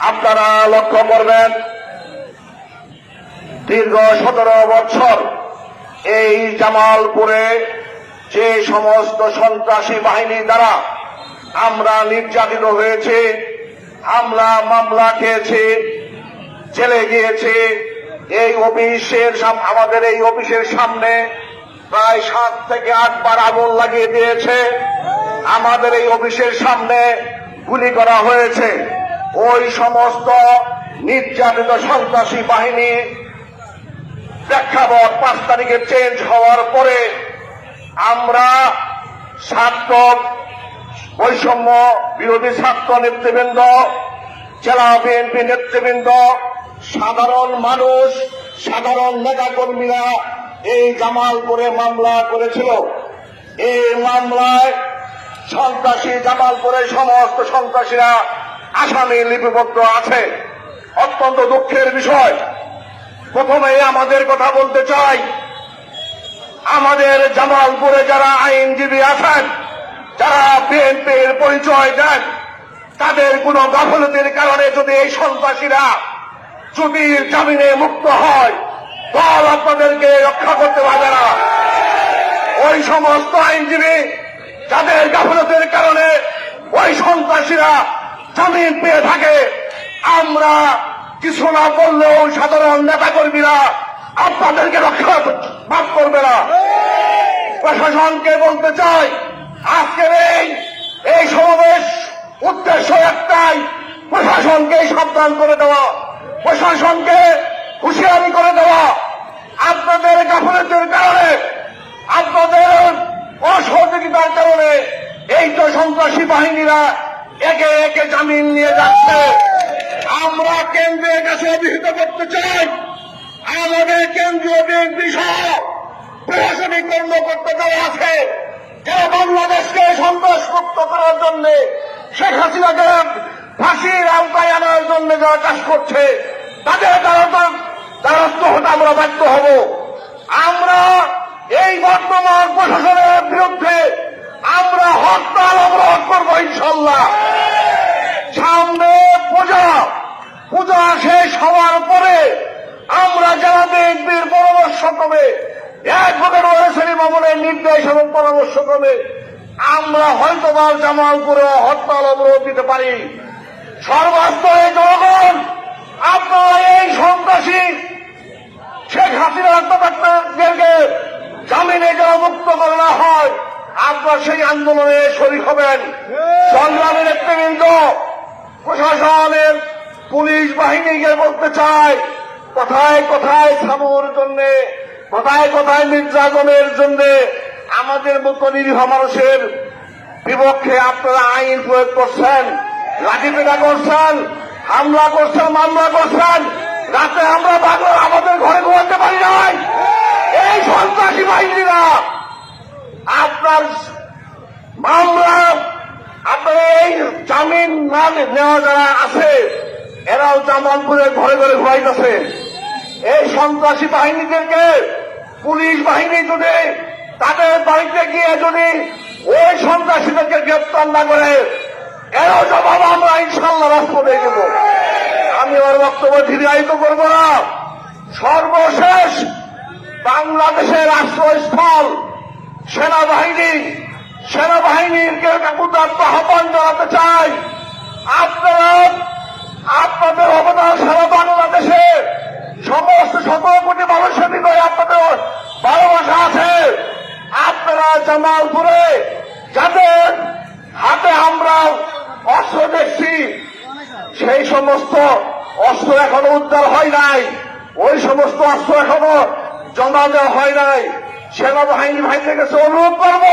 আপনারা লক্ষ্য করবেন, দীর্ঘ সতেরো বছর এই জামালপুরে যে সমস্ত সন্ত্রাসী বাহিনী দ্বারা আমরা নির্যাতিত হয়েছে আমরা মামলা খেয়েছি, জেলে গিয়েছি, এই অফিসের আমাদের এই অফিসের সামনে প্রায় সাত থেকে আট বার আগুন লাগিয়ে দিয়েছে। আমাদের এই অফিসের সামনে গুলি করা হয়েছে। ওই সমস্ত নির্যাতিত সন্ত্রাসী বাহিনী প্রেক্ষাপট পাঁচ তারিখে চেঞ্জ হওয়ার পরে আমরা ছাত্র বৈষম্য বিরোধী ছাত্র নেতৃবৃন্দ, জেলা বিএনপি নেতৃবৃন্দ, সাধারণ মানুষ, সাধারণ নেতাকর্মীরা এই জামালপুরে মামলা করেছিল। এই মামলায় সন্ত্রাসী জামালপুরের সমস্ত সন্ত্রাসীরা আসামি লিপিবদ্ধ আছে। অত্যন্ত দুঃখের বিষয়। প্রথমে আমাদের কথা বলতে চাই। আমাদের জামালপুরে যারা আইনজীবী আছেন, যারা বিএনপির পরিচয় দেন, তাদের কোনো গাফলতির কারণে যদি এই সন্ত্রাসীরা যদি জামিনে মুক্ত হয়, দল আপনাদেরকে রক্ষা করতে পারবে না। ওই সমস্ত আইনজীবী, যাদের গাফলতির কারণে ওই সন্ত্রাসীরা জামিন পেয়ে থাকে। আমরা কিছু না বললেও সাধারণ নেতাকর্মীরা আপনাদেরকে রক্ষা মাফ করবে না। প্রশাসনকে বলতে চাই, আজকের এই এই সমাবেশ উদ্দেশ্য একটাই, প্রশাসনকে সাবধান করে দেওয়া, প্রশাসনকে হুঁশিয়ারি করে দেওয়া। আপনাদের গাফলতির কারণে, আপনাদের অসহযোগিতার কারণে এই তো সন্ত্রাসী বাহিনীরা একে একে জামিন নিয়ে যাচ্ছে। আমরা কেন্দ্রের কাছে অভিহিত করতে চাই, আমাদের কেন্দ্রীয় বিএনপি সহ প্রশাসনিক কর্মকর্তা যারা আছে, যারা বাংলাদেশকে সন্ত্রাস মুক্ত করার জন্য শেখ হাসিনাকে ফাঁসির আওতায় আনার জন্য যারা কাজ করছে, তাদের তারা দ্বারস্থ হতে আমরা ব্যর্থ হব। আমরা এই বর্তমান প্রশাসনের বিরুদ্ধে আমরা হরতাল অবরোধ করব ইনশাল্লাহ সামনে পূজা পূজা শেষ হওয়ার পরে আমরা যারা বিএনপির এক প্রকার ওয়ারেসারি মামলের নির্দেশ এবং পরামর্শ ক্রমে আমরা হয়তো বা জামালপুরে হরতাল অবরোধ দিতে পারি। সর্বাস্তরে জনগণ, আপনারা এই সন্ত্রাসী শেখ হাসিনা আত্মহত্যাদেরকে জামিনে যারা মুক্ত করে না হয়, আপনার সেই আন্দোলনে শরীর হবেন। সংগ্রামী নেতৃবৃন্দ, প্রশাসনের পুলিশ বাহিনীকে বলতে চায় কোথায় কোথায় থামুর জন্য, কোথায় কোথায় নির্যাতনের জন্য আমাদের মতো নিরীহ মানুষের বিপক্ষে আপনারা আইন প্রয়োগ করছেন লাঠিপেটা করছেন, হামলা করছেন, মামলা করছেন, রাতে আমরা বাংলা আমাদের ঘরে ঘুমাতে পারি নাই। এই সন্ত্রাসী বাহিনীরা, আপনার মামলা, আপনার এই জামিন নেওয়া যারা আছে, এরাও জামালপুরে ঘরে ঘরে ঘুমাইতেছে। এই সন্ত্রাসী বাহিনীদেরকে পুলিশ বাহিনী যদি তাদের বাড়িতে গিয়ে যদি ওই সন্ত্রাসীদেরকে গ্রেপ্তার না করে, এরাও জবাব আমরা ইনশাল্লাহ রাষ্ট্রপতি দেব। আমি ওর বক্তব্য দীর্ঘায়িত করব না। সর্বশেষ বাংলাদেশের আশ্রয়স্থল সেনাবাহিনী সেনাবাহিনীর উদাত্ত আহ্বান জানাতে চাই আপনারা আপনাদের অবদান সারা বাংলাদেশে সমস্ত শত কোটি মানুষের হৃদয়ে আপনাদের ভালোবাসা আছে আপনারা জামালপুরে যাদের হাতে আমরা অস্ত্র দেখছি সেই সমস্ত অস্ত্র এখনও উদ্ধার হয় নাই। ওই সমস্ত অস্ত্র এখনও জমা দেওয়া হয় নাই। সেনাবাহিনী ভাইদের কাছে অনুরোধ করব,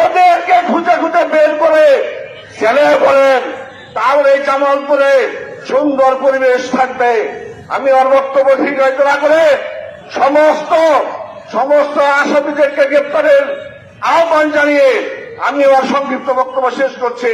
ওদেরকে খুঁজে খুঁজে বের করে ছেলে বলেন তাহলে এই জামালপুরে সুন্দর পরিবেশ থাকবে। আমি ওর বক্তব্য ঠিক হয়তো না করে সমস্ত সমস্ত আসামিদেরকে গ্রেপ্তারের আহ্বান জানিয়ে আমি ওর সংক্ষিপ্ত বক্তব্য শেষ করছি।